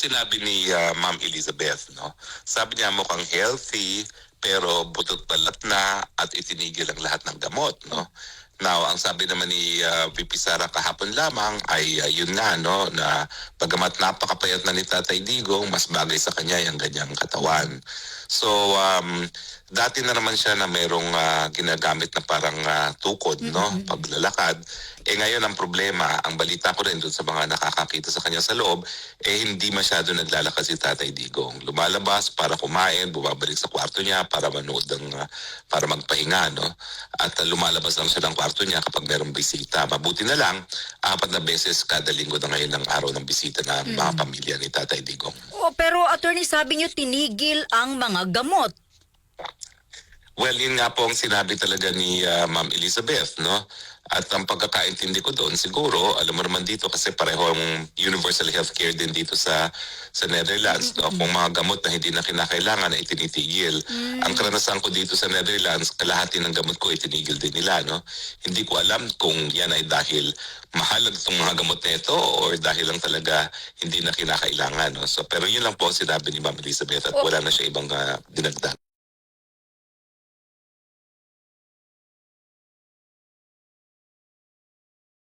sinabi ni ah, Ma'am Elizabeth, no? Sabi niya mukhang healthy pero butot balat na at itinigil ang lahat ng gamot, no? Ang sabi naman ni ah, VP Sara kahapon lamang ay ah, yun nga, no, na pagamat napakapayat na ni Tatay Digong, mas bagay sa kanya yung ganyang katawan. So, um, dati na naman siya na merong ah, ginagamit na parang ah, tukod, no, paglalakad. Eh ngayon ang problema, ang balita ko rin doon sa mga nakakakita sa kanya sa loob, eh hindi masyado naglalakad si Tatay Digong. Lumalabas para kumain, bumabalik sa kwarto niya para manood ng, ah, para magpahinga, no? At ah, lumalabas lang siya ng kwarto niya kapag merong bisita. Mabuti na lang, apat na beses kada linggo na ngayon ang araw ng bisita ng mga pamilya ni Tatay Digong. Oh, pero attorney, sabi niyo tinigil ang mga gamot. Well, yun nga po ang sinabi talaga ni ah, Ma'am Elizabeth, no? At ang pagkakaintindi ko doon, siguro, alam mo naman dito kasi parehong universal healthcare din dito sa sa Netherlands, no? Kung mga gamot na hindi na kinakailangan ay tinitigil. Ang karanasan ko dito sa Netherlands, kalahati ng gamot ko itinigil din nila, no? Hindi ko alam kung yan ay dahil mahal itong mga gamot na ito or dahil lang talaga hindi na kinakailangan, no? So, pero yun lang po ang sinabi ni Ma'am Elizabeth at wala na siya ibang ah, dinagdag.